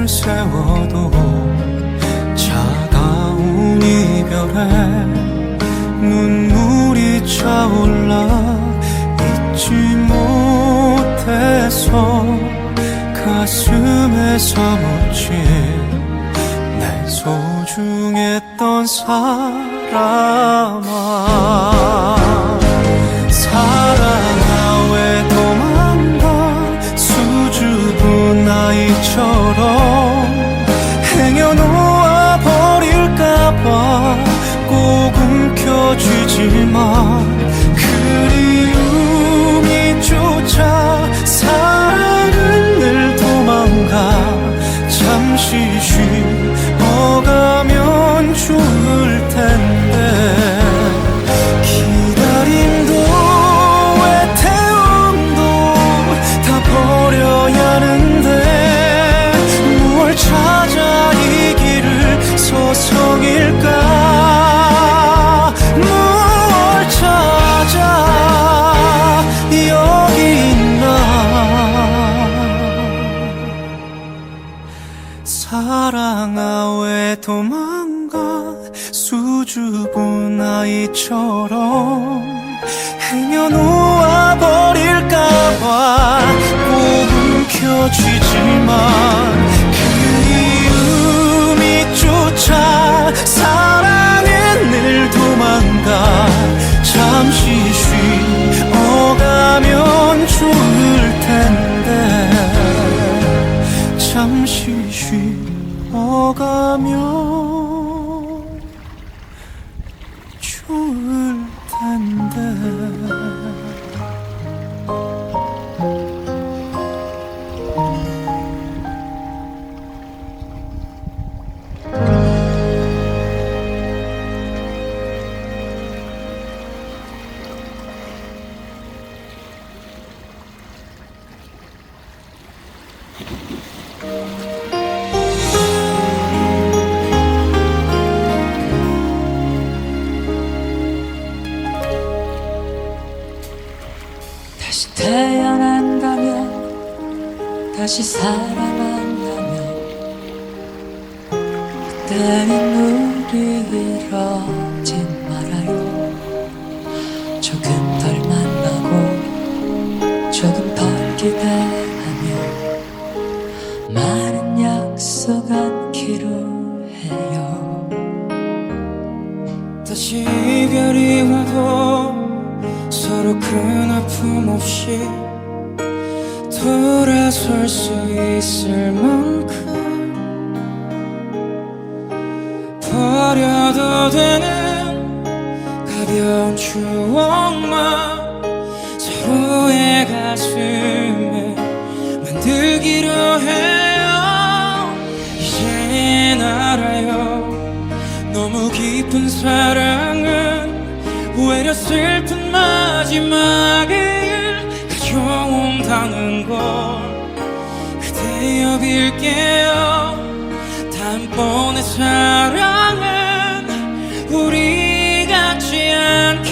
옷깃을 세워도 차가운 이별에 눈물이 차올라 잊지 못해서 가슴에 사무친 내 소중했던 사람아. 사랑아 왜 도망가 수줍은 아이처 움켜쥐지만 그리움이 쫓아 사랑은 늘 도망가 잠시 쉬 사랑아 왜 도망가 수줍은 아이처럼 행여 놓아 버릴까봐 꼭 움켜쥐지만 다시 태어난다면 다시 살아난다면 그때는 우리 이러 많은 약속 않기로 해요. 다시 이별이 와도 서로 큰 아픔 없이 돌아설 수 있을 만큼 버려도 되는 가벼운 추억만 서로의 가슴에 만 들기로 해요. 이젠 알아요. 너무 깊은 사랑은 오히려 슬픈 마지막을 가져온다는 걸 그대여 빌게요. 다음번에 사랑은 우리 같지 않게